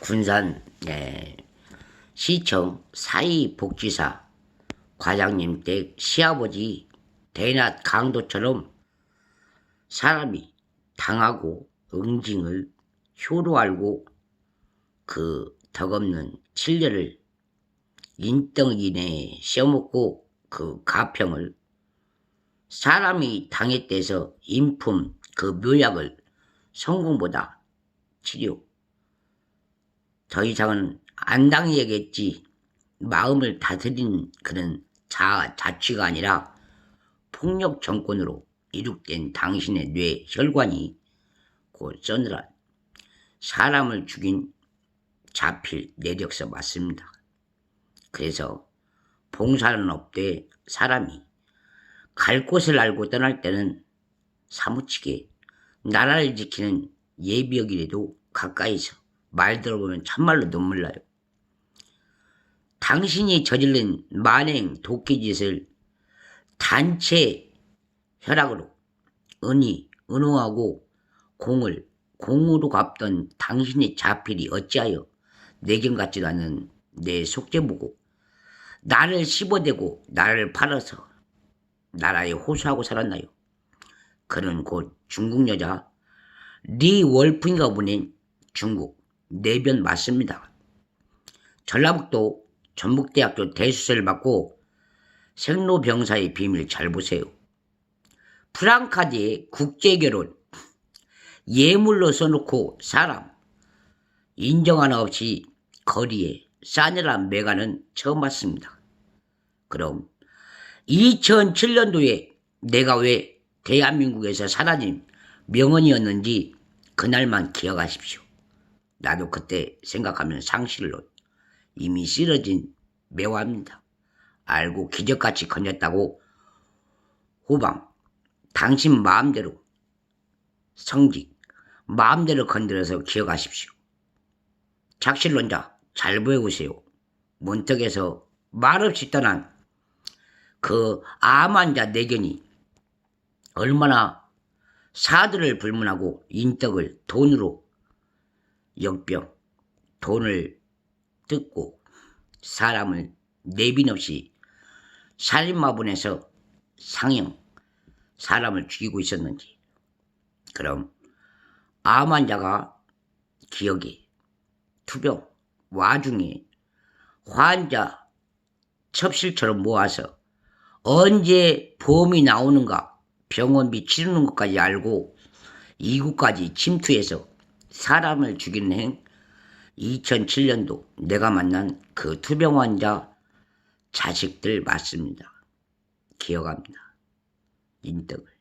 군산 예, 시청 사회복지사 과장님 댁 시아버지 대낮 강도처럼 사람이 당하고 응징을 효로 알고 그 덕없는 칠려를 인덩이내 씌어먹고 그 가평을 사람이 당했대서 인품 그 묘약을 성공보다 치료 더 이상은 안 당해야겠지 마음을 다스린 그런 자, 자취가 아니라 폭력 정권으로 이룩된 당신의 뇌 혈관이 곧 서늘한 사람을 죽인 자필 내력서 맞습니다. 그래서 봉사는 없되 사람이 갈 곳을 알고 떠날 때는 사무치게 나라를 지키는 예비역이라도 가까이서 말 들어보면 참말로 눈물 나요. 당신이 저질른 만행 도끼짓을 단체 혈압으로 은이 은호하고 공을 공으로 갚던 당신의 자필이 어찌하여 내경 같지도 않은 내 속죄보고 나를 씹어대고 나를 팔아서 나라에 호소하고 살았나요? 그는 곧 중국 여자 리 월프인가 보낸 중국 내변 맞습니다. 전라북도 전북대학교 대수세를 받고 생로병사의 비밀 잘 보세요. 프랑카드에 국제결혼 예물로 써놓고 사람 인정 하나 없이 거리에 싸늘한 메가는 처음 봤습니다. 그럼 2007년도에 내가 왜 대한민국에서 사라진 명언이었는지 그날만 기억하십시오. 나도 그때 생각하면 상실로 이미 쓰러진 매화입니다. 알고 기적같이 건졌다고 후방 당신 마음대로 성직 마음대로 건드려서 기억하십시오. 작실론자 잘 보여보세요. 문턱에서 말없이 떠난 그 암환자 내견이 얼마나 사들을 불문하고 인덕을 돈으로 역병 돈을 뜯고 사람을 내빈 없이 살인마분해서 상형 사람을 죽이고 있었는지. 그럼 암 환자가 기억에 투병 와중에 환자 첩실처럼 모아서 언제 보험이 나오는가 병원비 치르는 것까지 알고 이곳까지 침투해서 사람을 죽이는 행 2007년도 내가 만난 그 투병 환자 자식들 맞습니다. 기억합니다. 인덕을.